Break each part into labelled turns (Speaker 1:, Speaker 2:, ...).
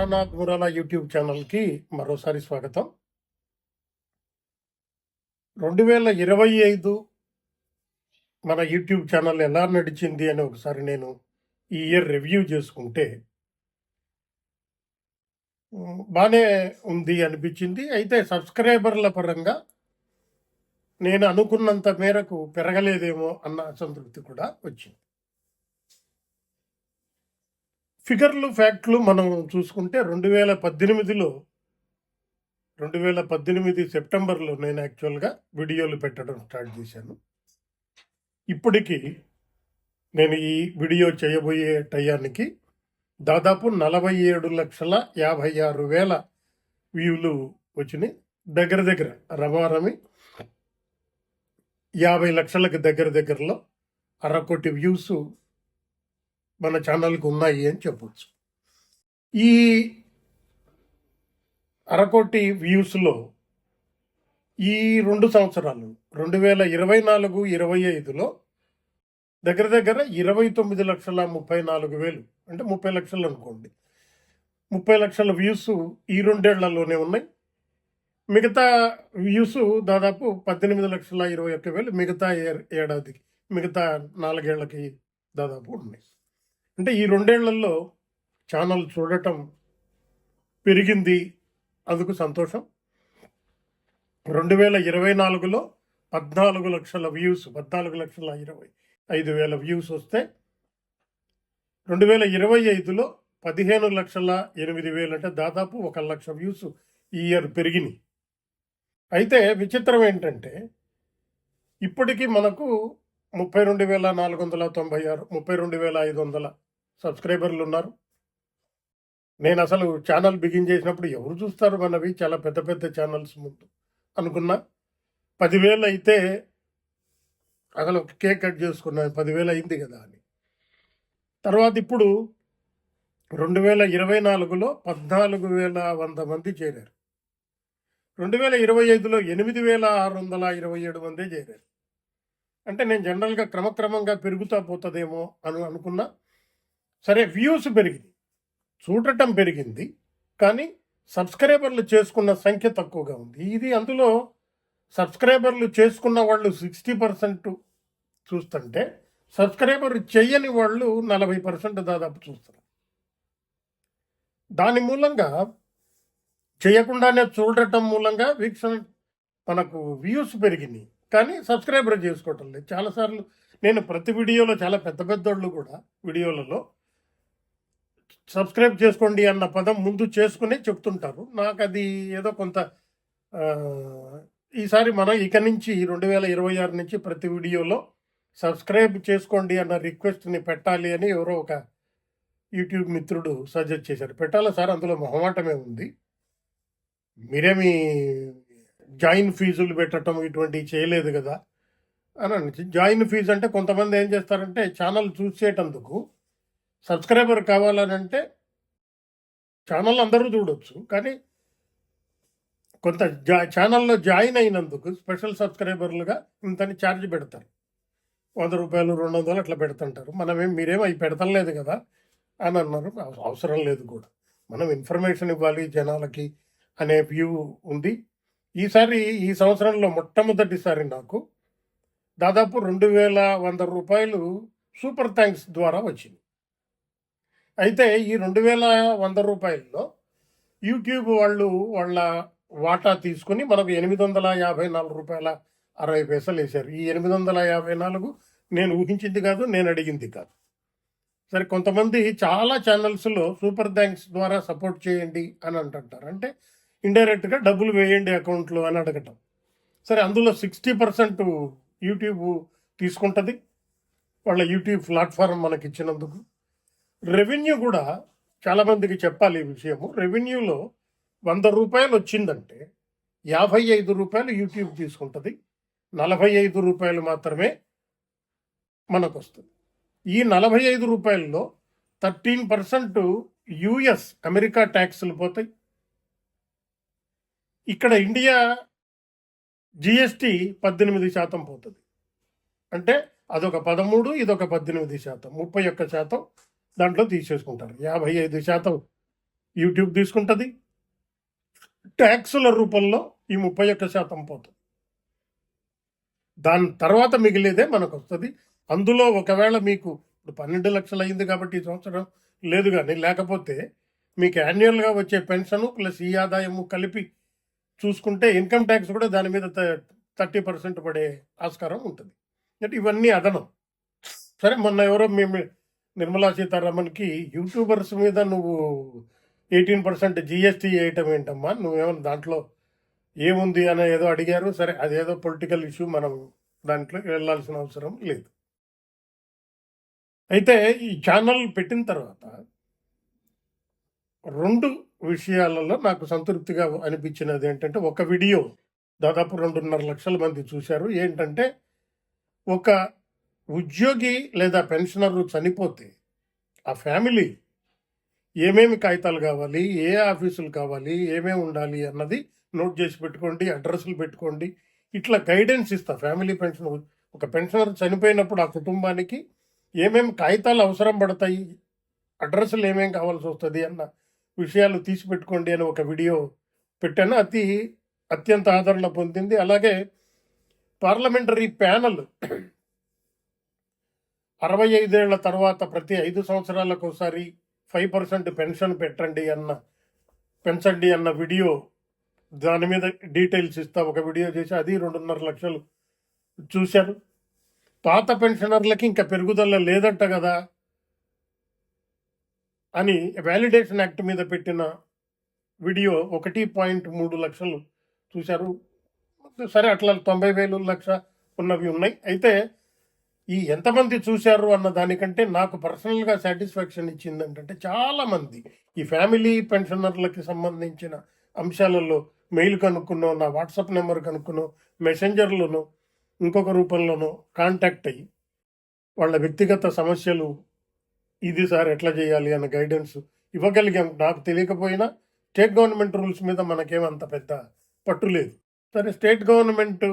Speaker 1: Taranath మురాలా YouTube ఛానల్కి మరోసారి స్వాగతం. రెండు వేల ఇరవై ఐదు మన యూట్యూబ్ ఛానల్ ఎలా నడిచింది అని ఒకసారి నేను ఈ ఇయర్ రివ్యూ చేసుకుంటే బాగానే ఉంది అనిపించింది. అయితే సబ్స్క్రైబర్ల పరంగా నేను అనుకున్నంత మేరకు పెరగలేదేమో అన్న అసంతృప్తి కూడా వచ్చింది. ఫిగర్లు ఫ్యాక్ట్లు మనం చూసుకుంటే రెండు వేల పద్దెనిమిదిలో రెండు వేల పద్దెనిమిది సెప్టెంబర్లో నేను యాక్చువల్గా వీడియోలు పెట్టడం స్టార్ట్ చేశాను. ఇప్పటికి నేను ఈ వీడియో చేయబోయే టయానికి దాదాపు నలభై ఏడు లక్షల యాభై ఆరు వేల వ్యూలు వచ్చినాయి. దగ్గర దగ్గర రమారమి యాభై లక్షలకు దగ్గర దగ్గరలో అరకోటి వ్యూస్ మన ఛానల్కి ఉన్నాయి అని చెప్పచ్చు. ఈ అరకోటి వ్యూస్లో ఈ రెండు సంవత్సరాలు రెండు వేల ఇరవై నాలుగు ఇరవై ఐదులో దగ్గర దగ్గర ఇరవై తొమ్మిది లక్షల ముప్పై నాలుగు వేలు అంటే ముప్పై లక్షలు అనుకోండి. ముప్పై లక్షల వ్యూస్ ఈ రెండేళ్ళలోనే ఉన్నాయి. మిగతా వ్యూస్ దాదాపు పద్దెనిమిది లక్షల ఇరవై ఒక్క వేలు మిగతా ఏ- ఏడాదికి మిగతా నాలుగేళ్ళకి దాదాపు ఉన్నాయి. అంటే ఈ రెండేళ్ళలో ఛానల్ చూడటం పెరిగింది. అందుకు సంతోషం. రెండు వేల ఇరవై నాలుగులో పద్నాలుగు లక్షల వ్యూస్ పద్నాలుగు లక్షల ఇరవై ఐదు వేల వ్యూస్ వస్తే రెండు వేల ఇరవై ఐదులో పదిహేను లక్షల ఎనిమిది వేలు అంటే దాదాపు ఒక లక్ష వ్యూస్ ఈ ఇయర్ పెరిగినాయి. అయితే విచిత్రం ఏంటంటే ఇప్పటికీ మనకు ముప్పై రెండు వేల నాలుగు వందల తొంభై ఆరు ముప్పై రెండు వేల ఐదు వందల సబ్స్క్రైబర్లు ఉన్నారు. నేను అసలు ఛానల్ బిగిన్ చేసినప్పుడు ఎవరు చూస్తారు మనవి? చాలా పెద్ద పెద్ద ఛానల్స్ ముందు అనుకున్నా. పదివేలు అయితే అసలు ఒక కేక్ కట్ చేసుకున్నాను పదివేలు అయింది కదా అని. తర్వాత ఇప్పుడు రెండు వేల ఇరవై నాలుగులో పద్నాలుగు వేల వంద మంది చేరారు. రెండు వేల ఇరవై ఐదులో ఎనిమిది వేల ఆరు వందల ఇరవై ఏడు మందే చేరారు. అంటే నేను జనరల్గా క్రమక్రమంగా పెరుగుతా పోతుందేమో అని అనుకున్నా. సరే వ్యూస్ పెరిగింది చూడటం పెరిగింది కానీ సబ్స్క్రైబర్లు చేసుకున్న సంఖ్య తక్కువగా ఉంది. ఇది అందులో సబ్స్క్రైబర్లు చేసుకున్న వాళ్ళు సిక్స్టీ పర్సెంట్ చూస్తుంటే సబ్స్క్రైబర్ చెయ్యని వాళ్ళు నలభై పర్సెంట్ దాదాపు చూస్తారు దాని మూలంగా చేయకుండానే చూడటం మూలంగా వీక్షణ మనకు వ్యూస్ పెరిగినాయి కానీ సబ్స్క్రైబర్ చేసుకోవటం లేదు. చాలాసార్లు నేను ప్రతి వీడియోలో చాలా పెద్ద పెద్దోళ్ళు కూడా వీడియోలలో సబ్స్క్రైబ్ చేసుకోండి అన్న పదం ముందు చేసుకునే చెప్తుంటారు. నాకు అది ఏదో కొంత ఈసారి మనం ఇక నుంచి రెండు వేల ఇరవై ఆరు నుంచి ప్రతి వీడియోలో సబ్స్క్రైబ్ చేసుకోండి అన్న రిక్వెస్ట్ని పెట్టాలి అని ఎవరో ఒక యూట్యూబ్ మిత్రుడు సజెస్ట్ చేశారు. పెట్టాలా సార్? అందులో మొహమాటమే ఉంది. మీరేమి జాయిన్ ఫీజులు పెట్టడం ఇటువంటివి చేయలేదు కదా? అని అని జాయిన్ ఫీజు అంటే కొంతమంది ఏం చేస్తారంటే ఛానల్ చూసేటందుకు సబ్స్క్రైబర్ కావాలనంటే ఛానల్ అందరూ చూడొచ్చు కానీ కొంత జా ఛానల్లో జాయిన్ అయినందుకు స్పెషల్ సబ్స్క్రైబర్లుగా ఇంతని ఛార్జ్ పెడతారు. వంద రూపాయలు రెండు వందలు అట్లా పెడుతుంటారు. మనమేం మీరేం అవి పెడతలేదు కదా అని అన్నారు. అవసరం లేదు కూడా. మనం ఇన్ఫర్మేషన్ ఇవ్వాలి జనాలకి అనే వ్యూ ఉంది. ఈసారి ఈ సంవత్సరంలో మొట్టమొదటిసారి నాకు దాదాపు రెండు వేల వంద రూపాయలు సూపర్ థ్యాంక్స్ ద్వారా వచ్చింది. అయితే ఈ రెండు వేల వంద రూపాయల్లో యూట్యూబ్ వాళ్ళు వాళ్ళ వాటా తీసుకుని మనకు ఎనిమిది వందల యాభై నాలుగు రూపాయల అరవై పైసలు వేశారు. ఈ ఎనిమిది వందల యాభై నాలుగు నేను ఊహించింది కాదు నేను అడిగింది కాదు. సరే కొంతమంది చాలా ఛానల్స్లో సూపర్ థ్యాంక్స్ ద్వారా సపోర్ట్ చేయండి అని అంటుంటారు. అంటే ఇండైరెక్ట్గా డబ్బులు వేయండి అకౌంట్లో అని అడగటం. సరే అందులో సిక్స్టీ పర్సెంట్ యూట్యూబ్ తీసుకుంటుంది. వాళ్ళ యూట్యూబ్ ప్లాట్ఫారం మనకి ఇచ్చినందుకు రెవెన్యూ కూడా చాలామందికి చెప్పాలి ఈ విషయము. రెవెన్యూలో వంద రూపాయలు వచ్చిందంటే యాభై ఐదు రూపాయలు యూట్యూబ్ తీసుకుంటుంది. నలభై ఐదు రూపాయలు మాత్రమే మనకు వస్తుంది ఈ నలభై ఐదు రూపాయల్లో థర్టీన్ పర్సెంట్ యుఎస్ అమెరికా ట్యాక్స్లు పోతాయి. ఇక్కడ ఇండియా జిఎస్టి పద్దెనిమిది శాతం పోతుంది. అంటే అదొక పదమూడు ఇదొక పద్దెనిమిది శాతం ముప్పై ఒక్క శాతం దాంట్లో తీసేసుకుంటారు. యాభై ఐదు శాతం యూట్యూబ్ తీసుకుంటుంది. ట్యాక్సుల రూపంలో ఈ ముప్పై ఒక్క శాతం పోతుంది. దాని తర్వాత మిగిలేదే మనకు వస్తుంది అందులో ఒకవేళ మీకు ఇప్పుడు పన్నెండు లక్షలు అయింది కాబట్టి ఈ సంవత్సరం లేదు కానీ లేకపోతే మీకు యాన్యువల్గా వచ్చే పెన్షన్ ప్లస్ ఈ ఆదాయము కలిపి చూసుకుంటే ఇన్కమ్ ట్యాక్స్ కూడా దాని మీద థర్టీ పర్సెంట్ పడే ఆస్కారం ఉంటుంది. అంటే ఇవన్నీ అదనం. సరే మొన్న ఎవరో మేము నిర్మలా సీతారామన్కి యూట్యూబర్స్ మీద నువ్వు ఎయిటీన్ పర్సెంట్ జిఎస్టీ వేయటం ఏంటమ్మా? నువ్వేమన్నా దాంట్లో ఏముంది అని ఏదో అడిగారు. సరే అదేదో పొలిటికల్ ఇష్యూ మనం దాంట్లో వెళ్ళాల్సిన అవసరం లేదు. అయితే ఈ ఛానల్ పెట్టిన తర్వాత రెండు విషయాలలో నాకు సంతృప్తిగా అనిపించినది ఏంటంటే ఒక వీడియో దాదాపు రెండున్నర లక్షల మంది చూశారు. ఏంటంటే ఒక ఉద్యోగి లేదా పెన్షనర్ చనిపోతే ఆ ఫ్యామిలీ ఏమేమి కాగితాలు కావాలి ఏ ఆఫీసులు కావాలి ఏమేమి ఉండాలి అన్నది నోట్ చేసి పెట్టుకోండి అడ్రస్లు పెట్టుకోండి. ఇట్లా గైడెన్స్ ఇస్తా ఫ్యామిలీ పెన్షన్ ఒక పెన్షనర్ చనిపోయినప్పుడు ఆ కుటుంబానికి ఏమేమి కాగితాలు అవసరం పడతాయి అడ్రస్లు ఏమేమి కావాల్సి వస్తుంది అన్న విషయాలు తీసి పెట్టుకోండి అని ఒక వీడియో పెట్టాను. అతి అత్యంత ఆదరణ పొందింది. అలాగే పార్లమెంటరీ ప్యానల్ అరవై ఐదేళ్ళ తర్వాత ప్రతి ఐదు సంవత్సరాలకు ఒకసారి ఫైవ్ పర్సెంట్ పెన్షన్ పెట్టండి అన్న పెంచండి అన్న వీడియో దాని మీద డీటెయిల్స్ ఇస్తా ఒక వీడియో చేసి అది రెండున్నర లక్షలు చూశారు పాత పెన్షనర్లకి ఇంకా పెరుగుదల లేదంట కదా అని వ్యాలిడేషన్ యాక్ట్ మీద పెట్టిన వీడియో ఒకటి పాయింట్ మూడు లక్షలు చూశారు. సరే అట్లా తొంభై వేలు లక్ష ఉన్నవి ఉన్నాయి. అయితే ఈ ఎంతమంది చూశారు అన్న దానికంటే నాకు పర్సనల్గా సాటిస్ఫాక్షన్ ఇచ్చింది ఏంటంటే చాలామంది. ఈ ఫ్యామిలీ పెన్షనర్లకి సంబంధించిన అంశాలలో మెయిల్ కనుక్కున్నో నా వాట్సాప్ నెంబర్ కనుక్కునో మెసెంజర్లోనూ ఇంకొక రూపంలోనో కాంటాక్ట్ అయ్యి వాళ్ళ వ్యక్తిగత సమస్యలు ఇది సార్ ఎట్లా చేయాలి అన్న గైడెన్స్ ఇవ్వగలిగాం. నాకు తెలియకపోయినా స్టేట్ గవర్నమెంట్ రూల్స్ మీద మనకేమంత పెద్ద పట్టు లేదు. సరే స్టేట్ గవర్నమెంట్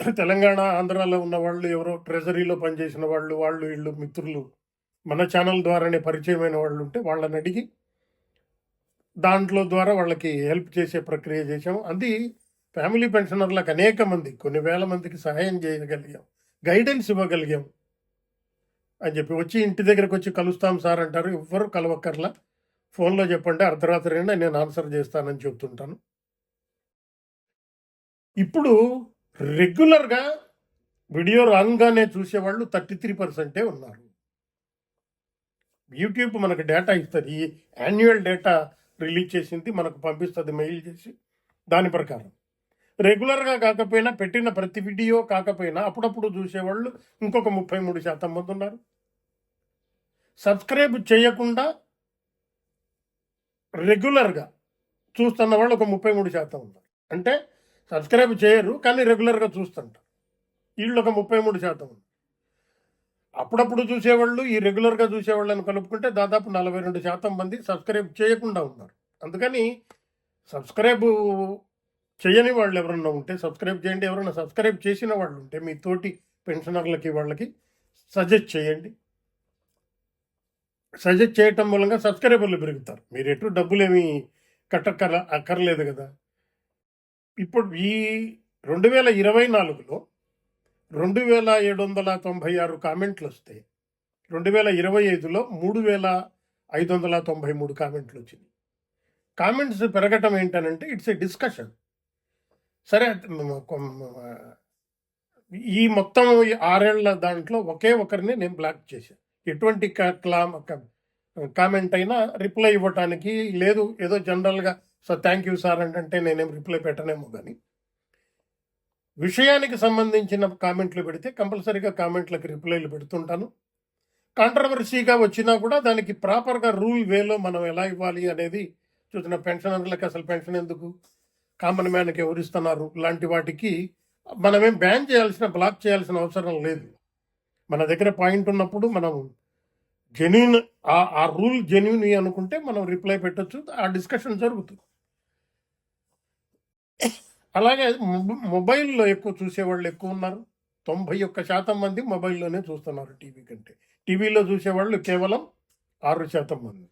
Speaker 1: తెలంగాణ ఆంధ్రాలో ఉన్న వాళ్ళు ఎవరో ట్రెజరీలో పనిచేసిన వాళ్ళు వాళ్ళు వీళ్ళు మిత్రులు మన ఛానల్ ద్వారానే పరిచయమైన వాళ్ళు ఉంటే వాళ్ళని అడిగి దాంట్లో ద్వారా వాళ్ళకి హెల్ప్ చేసే ప్రక్రియ చేశాము. అది ఫ్యామిలీ పెన్షనర్లకు అనేక మంది కొన్ని వేల మందికి సహాయం చేయగలిగాం గైడెన్స్ ఇవ్వగలిగాం అని చెప్పి వచ్చి ఇంటి దగ్గరకు వచ్చి కలుస్తాం సార్ అంటారు. ఎవ్వరు కలవక్కర్లా. ఫోన్లో చెప్పండి అర్ధరాత్రి అయినా నేను ఆన్సర్ చేస్తానని చెప్తుంటాను. ఇప్పుడు రెగ్యులర్గా వీడియో రాగానే చూసేవాళ్ళు థర్టీ త్రీ పర్సెంటే ఉన్నారు. యూట్యూబ్ మనకు డేటా ఇస్తుంది. ఈ యాన్యువల్ డేటా రిలీజ్ చేసింది మనకు పంపిస్తుంది మెయిల్ చేసి. దాని ప్రకారం. రెగ్యులర్గా కాకపోయినా పెట్టిన ప్రతి వీడియో కాకపోయినా అప్పుడప్పుడు చూసేవాళ్ళు ఇంకొక ముప్పై మూడు శాతం మంది ఉన్నారు. సబ్స్క్రైబ్ చేయకుండా రెగ్యులర్గా చూస్తున్న వాళ్ళు ఒక ముప్పై మూడు శాతం ఉన్నారు. అంటే సబ్స్క్రైబ్ చేయరు కానీ రెగ్యులర్గా చూస్తుంటారు. వీళ్ళు ఒక ముప్పై మూడు శాతం ఉంది. అప్పుడప్పుడు చూసేవాళ్ళు ఈ రెగ్యులర్గా చూసేవాళ్ళని కలుపుకుంటే దాదాపు నలభై రెండు శాతం మంది సబ్స్క్రైబ్ చేయకుండా ఉన్నారు. అందుకని సబ్స్క్రైబ్ చేయని వాళ్ళు ఎవరన్నా ఉంటే సబ్స్క్రైబ్ చేయండి. ఎవరైనా సబ్స్క్రైబ్ చేసిన వాళ్ళు ఉంటే మీ తోటి పెన్షనర్లకి వాళ్ళకి సజెస్ట్ చేయండి. సజెస్ట్ చేయటం మూలంగా సబ్స్క్రైబర్లు పెరుగుతారు. మీరు ఎటు డబ్బులేమి కట్టక్కర అక్కర్లేదు కదా. ఇప్పుడు ఈ రెండు వేల ఇరవై నాలుగులో రెండు వేల ఏడు వందల తొంభై ఆరు కామెంట్లు వస్తే రెండు వేల ఇరవై ఐదులో మూడు వేల ఐదు వందల తొంభై మూడు కామెంట్లు వచ్చింది. కామెంట్స్ పెరగటం ఏంటనంటే ఇట్స్ ఏ డిస్కషన్. సరే ఈ మొత్తం ఆరేళ్ళ దాంట్లో ఒకే ఒకరిని నేను బ్లాక్ చేశాను. ఎటువంటి క్లా కామెంట్ అయినా రిప్లై ఇవ్వటానికి లేదు. ఏదో జనరల్గా సో థ్యాంక్ యూ సార్ అంటే నేనేం రిప్లై పెట్టనేమో కానీ విషయానికి సంబంధించిన కామెంట్లు పెడితే కంపల్సరీగా కామెంట్లకు రిప్లైలు పెడుతుంటాను. కాంట్రవర్సీగా వచ్చినా కూడా దానికి ప్రాపర్గా రూల్ వేలో మనం ఎలా ఇవ్వాలి అనేది చూసిన పెన్షనర్లకు అసలు పెన్షన్ ఎందుకు? కామన్ మ్యాన్కి ఎవరు ఇస్తున్నారు? లాంటి వాటికి మనమేం బ్యాన్ చేయాల్సిన బ్లాక్ చేయాల్సిన అవసరం లేదు. మన దగ్గర పాయింట్ ఉన్నప్పుడు మనం జెన్యున్ ఆ ఆ రూల్ జెన్యున్ అనుకుంటే మనం రిప్లై పెట్టొచ్చు. ఆ డిస్కషన్ జరుగుతుంది. అలాగే మొబైల్లో ఎక్కువ చూసేవాళ్ళు ఎక్కువ ఉన్నారు. తొంభై ఒక్క శాతం మంది మొబైల్లోనే చూస్తున్నారు టీవీ కంటే. టీవీలో చూసేవాళ్ళు కేవలం ఆరు శాతం మంది.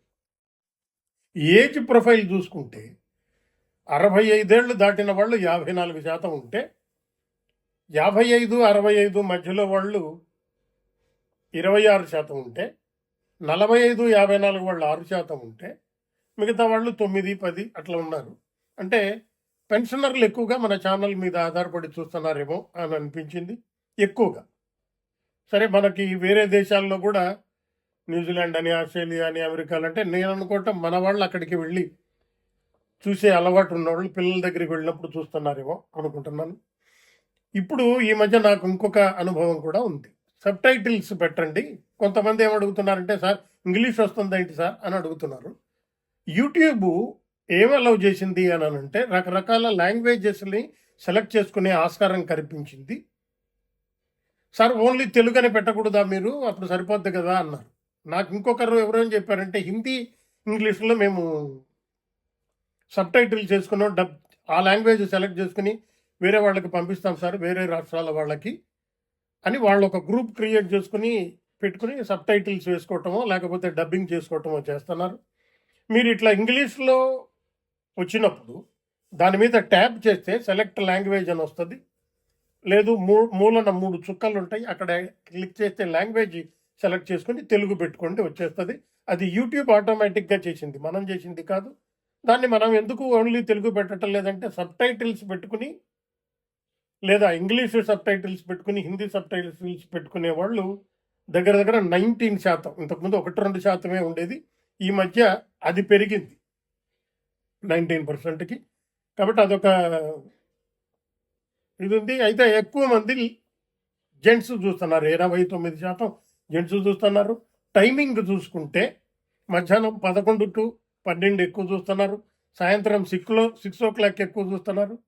Speaker 1: ఏజ్ ప్రొఫైల్ చూసుకుంటే అరవై ఐదేళ్ళు దాటిన వాళ్ళు యాభై నాలుగు శాతం ఉంటే యాభై ఐదు అరవై ఐదు మధ్యలో వాళ్ళు ఇరవై ఆరు శాతం ఉంటే నలభై ఐదు యాభై నాలుగు వాళ్ళు ఆరు శాతం ఉంటే మిగతా వాళ్ళు తొమ్మిది పది అట్లా ఉన్నారు. అంటే పెన్షనర్లు ఎక్కువగా మన ఛానల్ మీద ఆధారపడి చూస్తున్నారేమో అని అనిపించింది. ఎక్కువగా. సరే మనకి వేరే దేశాల్లో కూడా న్యూజిలాండ్ అని ఆస్ట్రేలియా అని అమెరికాలు అంటే నేను అనుకోవటం మన వాళ్ళు అక్కడికి వెళ్ళి చూసే అలవాటు ఉన్నవాళ్ళు పిల్లల దగ్గరికి వెళ్ళినప్పుడు చూస్తున్నారేమో అనుకుంటున్నాను. ఇప్పుడు ఈ మధ్య నాకు ఇంకొక అనుభవం కూడా ఉంది. సబ్ టైటిల్స్ పెట్టండి. కొంతమంది ఏమడుగుతున్నారంటే సార్ ఇంగ్లీష్ వస్తుంది ఏంటి సార్? అని అడుగుతున్నారు. యూట్యూబ్ ఏం అలౌ చేసింది అని అంటే రకరకాల లాంగ్వేజెస్ని సెలెక్ట్ చేసుకునే ఆస్కారం కనిపించింది సార్ ఓన్లీ తెలుగు అని పెట్టకూడదా మీరు? అప్పుడు సరిపోద్ది కదా అన్నారు. నాకు ఇంకొకరు ఎవరైనా చెప్పారంటే హిందీ ఇంగ్లీష్లో మేము సబ్ టైటిల్ చేసుకున్నాం. డబ్ ఆ లాంగ్వేజ్ సెలెక్ట్ చేసుకుని వేరే వాళ్ళకి పంపిస్తాం సార్ వేరే రాష్ట్రాల వాళ్ళకి అని వాళ్ళు ఒక గ్రూప్ క్రియేట్ చేసుకుని పెట్టుకుని సబ్ టైటిల్స్ వేసుకోవటమో లేకపోతే డబ్బింగ్ చేసుకోవటమో చేస్తున్నారు. మీరు ఇట్లా ఇంగ్లీష్లో వచ్చినప్పుడు దాని మీద ట్యాప్ చేస్తే సెలెక్ట్ లాంగ్వేజ్ అని వస్తుంది. లేదు మూ మూలన మూడు చుక్కలు ఉంటాయి. అక్కడ క్లిక్ చేస్తే లాంగ్వేజ్ సెలెక్ట్ చేసుకుని తెలుగు పెట్టుకోండి వచ్చేస్తుంది. అది యూట్యూబ్ ఆటోమేటిక్గా చేసింది. మనం చేసింది కాదు. దాన్ని మనం ఎందుకు ఓన్లీ తెలుగు పెట్టడం లేదంటే సబ్ టైటిల్స్ పెట్టుకుని లేదా ఇంగ్లీష్ సబ్ టైటిల్స్ పెట్టుకుని హిందీ సబ్ టైటిల్స్ పెట్టుకునే వాళ్ళు దగ్గర దగ్గర నైన్టీన్ శాతం ఇంతకుముందు ఒకటి రెండు శాతమే ఉండేది. ఈ మధ్య అది పెరిగింది. నైన్టీన్ పర్సెంట్కి కాబట్టి అదొక ఇది ఉంది అయితే ఎక్కువ మంది జెంట్స్ చూస్తున్నారు. ఇరవై తొమ్మిది శాతం జెంట్స్ చూస్తున్నారు. టైమింగ్ చూసుకుంటే మధ్యాహ్నం పదకొండు టు పన్నెండు ఎక్కువ చూస్తున్నారు. సాయంత్రం సిక్స్లో సిక్స్ ఓ క్లాక్ ఎక్కువ చూస్తున్నారు.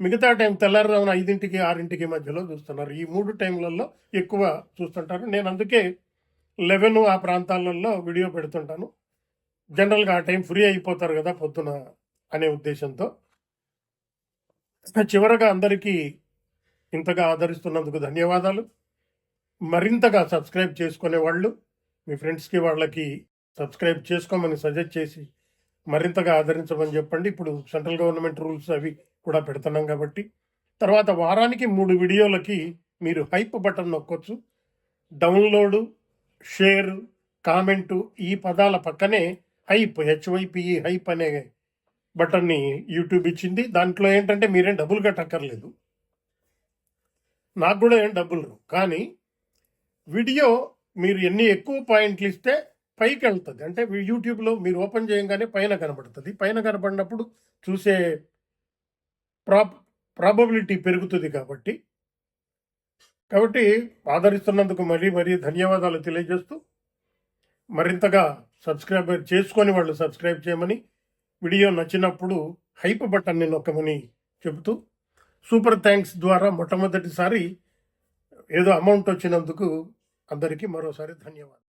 Speaker 1: మిగతా టైం తెల్లారుజామున ఐదింటికి ఆరింటికి మధ్యలో చూస్తున్నారు. ఈ మూడు టైంలలో ఎక్కువ చూస్తుంటారు. నేను అందుకే లెవెన్ ఆ ప్రాంతాలలో వీడియో పెడుతుంటాను. జనరల్గా ఆ టైం ఫ్రీ అయిపోతారు కదా పొద్దున అనే ఉద్దేశంతో. చివరగా అందరికీ ఇంతగా ఆదరిస్తున్నందుకు ధన్యవాదాలు. మరింతగా సబ్స్క్రైబ్ చేసుకునే వాళ్ళు మీ ఫ్రెండ్స్కి వాళ్ళకి సబ్స్క్రైబ్ చేసుకోమని సజెస్ట్ చేసి మరింతగా ఆదరించమని చెప్పండి. ఇప్పుడు సెంట్రల్ గవర్నమెంట్ రూల్స్ అవి కూడా పెడుతున్నాం కాబట్టి. తర్వాత వారానికి మూడు వీడియోలకి మీరు హైప్ బటన్ నొక్కొచ్చు. డౌన్లోడు షేర్ కామెంటు ఈ పదాల పక్కనే హైప్ హెచ్వైపిఈ హైప్ అనే బటన్ని యూట్యూబ్ ఇచ్చింది. దాంట్లో ఏంటంటే మీరేం డబ్బులు కట్టక్కర్లేదు. నాకు కూడా ఏం డబ్బులు కానీ వీడియో మీరు ఎన్ని ఎక్కువ పాయింట్లు ఇస్తే పైకి వెళ్తుంది. అంటే యూట్యూబ్లో మీరు ఓపెన్ చేయగానే పైన కనబడుతుంది. పైన కనబడినప్పుడు చూసే ప్రాబ్ ప్రాబబిలిటీ పెరుగుతుంది కాబట్టి. కాబట్టి ఆదరిస్తున్నందుకు మరీ మరీ ధన్యవాదాలు తెలియజేస్తూ మరింతగా సబ్స్క్రైబ్ చేసుకొని వాళ్ళు సబ్స్క్రైబ్ చేయమని వీడియో నచ్చినప్పుడు హైప్ బటన్ని నొక్కమని చెబుతూ సూపర్ థ్యాంక్స్ ద్వారా మొట్టమొదటిసారి ఏదో అమౌంట్ వచ్చినందుకు అందరికీ మరోసారి ధన్యవాదాలు.